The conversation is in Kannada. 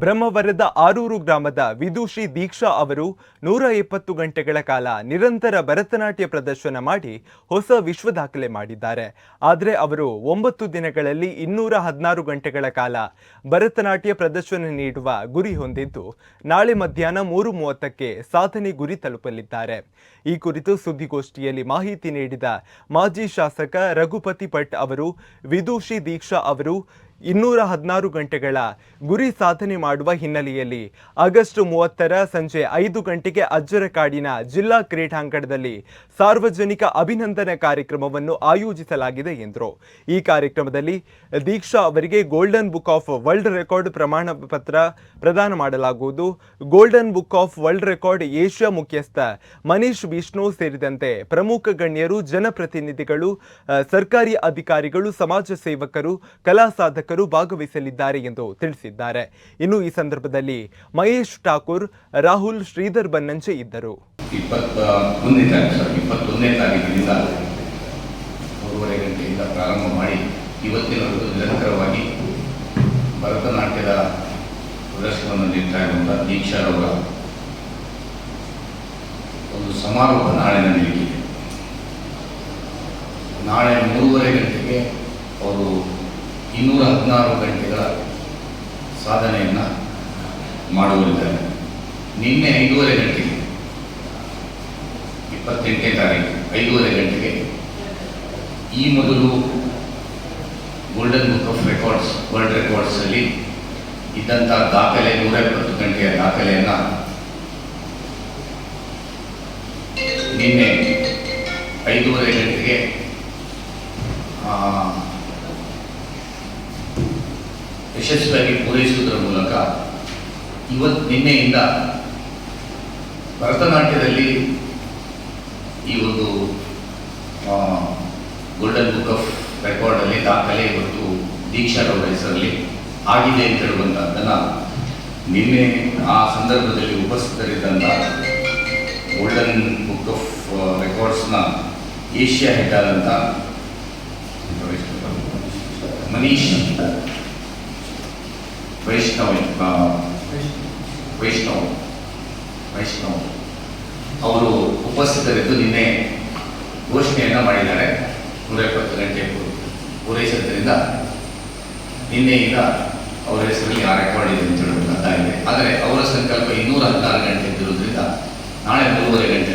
ಬ್ರಹ್ಮವರದ ಆರೂರು ಗ್ರಾಮದ ವಿದುಷಿ ದೀಕ್ಷಾ ಅವರು ನೂರ ಎಪ್ಪತ್ತು ಗಂಟೆಗಳ ಕಾಲ ನಿರಂತರ ಭರತನಾಟ್ಯ ಪ್ರದರ್ಶನ ಮಾಡಿ ಹೊಸ ವಿಶ್ವ ದಾಖಲೆ ಮಾಡಿದ್ದಾರೆ. ಆದರೆ ಅವರು ಒಂಬತ್ತು ದಿನಗಳಲ್ಲಿ ಇನ್ನೂರ ಹದಿನಾರು ಗಂಟೆಗಳ ಕಾಲ ಭರತನಾಟ್ಯ ಪ್ರದರ್ಶನ ನೀಡುವ ಗುರಿ ಹೊಂದಿದ್ದು, ನಾಳೆ ಮಧ್ಯಾಹ್ನ ಮೂರು ಮೂವತ್ತಕ್ಕೆ ಸಾಧನೆ ಗುರಿ ತಲುಪಲಿದ್ದಾರೆ. ಈ ಕುರಿತು ಸುದ್ದಿಗೋಷ್ಠಿಯಲ್ಲಿ ಮಾಹಿತಿ ನೀಡಿದ ಮಾಜಿ ಶಾಸಕ ರಘುಪತಿ ಭಟ್ ಅವರು, ವಿದುಷಿ ದೀಕ್ಷಾ ಅವರು ಇನ್ನೂರ ಹದಿನಾರು ಗಂಟೆಗಳ ಗುರಿ ಸಾಧನೆ ಮಾಡುವ ಹಿನ್ನೆಲೆಯಲ್ಲಿ ಆಗಸ್ಟ್ ಮೂವತ್ತರ ಸಂಜೆ ಐದು ಗಂಟೆಗೆ ಅಜ್ಜರಕಾಡಿನ ಜಿಲ್ಲಾ ಕ್ರೀಡಾಂಗಣದಲ್ಲಿ ಸಾರ್ವಜನಿಕ ಅಭಿನಂದನೆ ಕಾರ್ಯಕ್ರಮವನ್ನು ಆಯೋಜಿಸಲಾಗಿದೆ ಎಂದರು. ಈ ಕಾರ್ಯಕ್ರಮದಲ್ಲಿ ದೀಕ್ಷಾ ಅವರಿಗೆ golden book of world record ಪ್ರಮಾಣ ಪತ್ರ ಪ್ರದಾನ ಮಾಡಲಾಗುವುದು. Golden book of world record Asia ಮುಖ್ಯಸ್ಥ ಮನೀಶ್ ವಿಷ್ಣು ಸೇರಿದಂತೆ ಪ್ರಮುಖ ಗಣ್ಯರು, ಜನಪ್ರತಿನಿಧಿಗಳು ಸರ್ಕಾರಿ ಅಧಿಕಾರಿಗಳು, ಸಮಾಜ ಸೇವಕರು, ಕಲಾ ಸಾಧಕರು ಭಾಗವಹಿಸಲಿದ್ದಾರೆ ಎಂದು ತಿಳಿಸಿದ್ದಾರೆ. ಇನ್ನು ಈ ಸಂದರ್ಭದಲ್ಲಿ ಮಹೇಶ್ ಠಾಕೂರ್, ರಾಹುಲ್ ಶ್ರೀಧರ್ ಬನ್ನಂಜೆ ಇದ್ದರು. ಪ್ರಾರಂಭ ಮಾಡಿ ಇವತ್ತಿನವರೆಗೂ ನಿರಂತರವಾಗಿ ಭರತನಾಟ್ಯದ ಪ್ರದರ್ಶನವನ್ನು ನೀಡ್ತಾ ಇರುವಂಥ ದೀಕ್ಷಾರವರ ಒಂದು ಸಮಾರೋಪ ನಾಳೆ ನಡೆಯಲಿದೆ ನಾಳೆ ಮೂರುವರೆ ಗಂಟೆಗೆ ಅವರು ಇನ್ನೂರ ಹದಿನಾರು ಗಂಟೆಗಳ ಸಾಧನೆಯನ್ನು ಮಾಡುವರಿದ್ದಾರೆ ನಿನ್ನೆ ಐದೂವರೆ ಗಂಟೆಗೆ, ಇಪ್ಪತ್ತೆಂಟನೇ ತಾರೀಕು ಐದೂವರೆ ಗಂಟೆಗೆ ಈ ಮೊದಲು golden book of records world ರೆಕಾರ್ಡ್ಸಲ್ಲಿ ಇದ್ದಂಥ ದಾಖಲೆ ನೂರ ಇಪ್ಪತ್ತು ಗಂಟೆಯ ದಾಖಲೆಯನ್ನು ನಿನ್ನೆ ಐದೂವರೆ ಗಂಟೆಗೆ ಯಶಸ್ವಿಯಾಗಿ ಪೂರೈಸುವುದರ ಮೂಲಕ ಇವತ್ತು ನಿನ್ನೆಯಿಂದ ಭರತನಾಟ್ಯದಲ್ಲಿ ಈ ಒಂದು ಗೋಲ್ಡನ್ ಬುಕ್ ಆಫ್ ರೆಕಾರ್ಡಲ್ಲಿ ದಾಖಲೆ ಇವತ್ತು ದೀಕ್ಷಾರವರ ಹೆಸರಲ್ಲಿ ಆಗಿದೆ ಅಂತ ಹೇಳುವಂಥದ್ದನ್ನು ನಿನ್ನೆ ಆ ಸಂದರ್ಭದಲ್ಲಿ ಉಪಸ್ಥಿತರಿದ್ದಂಥ ಗೋಲ್ಡನ್ ಬುಕ್ ಆಫ್ ರೆಕಾರ್ಡ್ಸ್ನ ಏಷ್ಯಾ ಹೆಡ್ ಆದಂಥ ಮನೀಶ್. ವೈಷ್ಣವ್ ವೈಷ್ಣವ್ ವೈಷ್ಣವ್ ಅವರು ಉಪಸ್ಥಿತರಿದ್ದು ನಿನ್ನೆ ಘೋಷಣೆಯನ್ನು ಮಾಡಿದ್ದಾರೆ. ನೂರ ಇಪ್ಪತ್ತು ಗಂಟೆ ಪೂರೈಸಿದ್ದರಿಂದ ನಿನ್ನೆಯಿಂದ ಅವರ ಹೆಸರಲ್ಲಿ ಆ ರೆಕಾರ್ಡ್ ಇದೆ ಅಂತ ಹೇಳುವಂಥದ್ದಾಗಿದೆ ಆದರೆ ಅವರ ಸಂಕಲ್ಪ ಇನ್ನೂರ ಹದಿನಾರು ಗಂಟೆ ಇದ್ದಿರುವುದರಿಂದ ನಾಳೆ ಮೂರುವರೆ ಗಂಟೆ